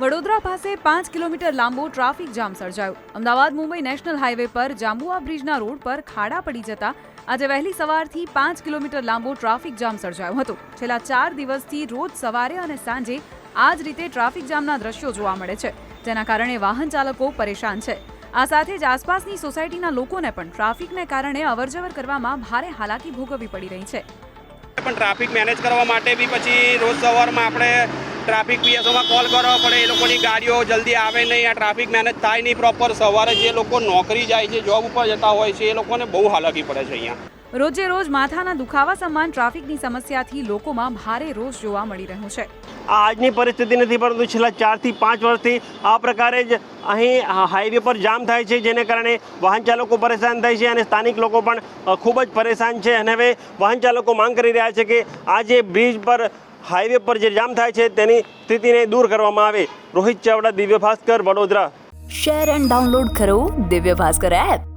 વડોદરા પાસે પાંચ કિલોમીટર લાંબો ટ્રાફિક જામ સર્જાયો. અમદાવાદ, મુંબઈ નેશનલ હાઈવે પર જાંબુઆ બ્રિજના રોડ પર ખાડા પડી જતા આજે વહેલી સવારથી પાંચ કિલોમીટર લાંબો ટ્રાફિક જામ સર્જાયો હતો. છેલ્લા ચાર દિવસથી રોજ સવારે અને સાંજે આ જ રીતે ટ્રાફિક જામના દ્રશ્યો જોવા મળે છે, જેના કારણે વાહન ચાલકો પરેશાન છે. આ સાથે જ આસપાસની સોસાયટીના લોકોને પણ ટ્રાફિકને કારણે અવરજવર કરવામાં ભારે હાલાકી ભોગવવી પડી રહી છે. પણ ટ્રાફિક મેનેજ કરવા માટે બી પછી રોજ સવારમાં આપણે ટ્રાફિક પીએસઓમાં કોલ કરવો પડે એ લોકોની ગાડીઓ જલ્દી આવે નહીં આ ટ્રાફિક મેનેજ થાય નહીં પ્રોપર સવારે જે લોકો નોકરી જાય છે જોબ ઉપર જતા હોય છે એ લોકોને બહુ હાલાકી પડે છે અહીંયા. રોજે રોજ માથાના દુખાવા સમાન ટ્રાફિકની સમસ્યાથી લોકોમાં ભારે રોષ જોવા મળી રહ્યો છે. આ આજની પરિસ્થિતિ નથી પરંતુ છેલ્લા ચારથી પાંચ વર્ષથી આ પ્રકારે જ અહીં હાઈવે પર જામ થાય છે જેને કારણે વાહન ચાલકો પરેશાન થાય છે અને સ્થાનિક લોકો પણ ખૂબ જ પરેશાન છે. અને હવે વાહન ચાલકો માંગ કરી રહ્યા છે કે આ જે બ્રિજ પર હાઈવે પર જે જામ થાય છે તેની સ્થિતિને દૂર કરવામાં આવે. Rohit Chavda, Divya Bhaskar, Vadodara. Share and download કરો દિવ્ય ભાસ્કર એપ.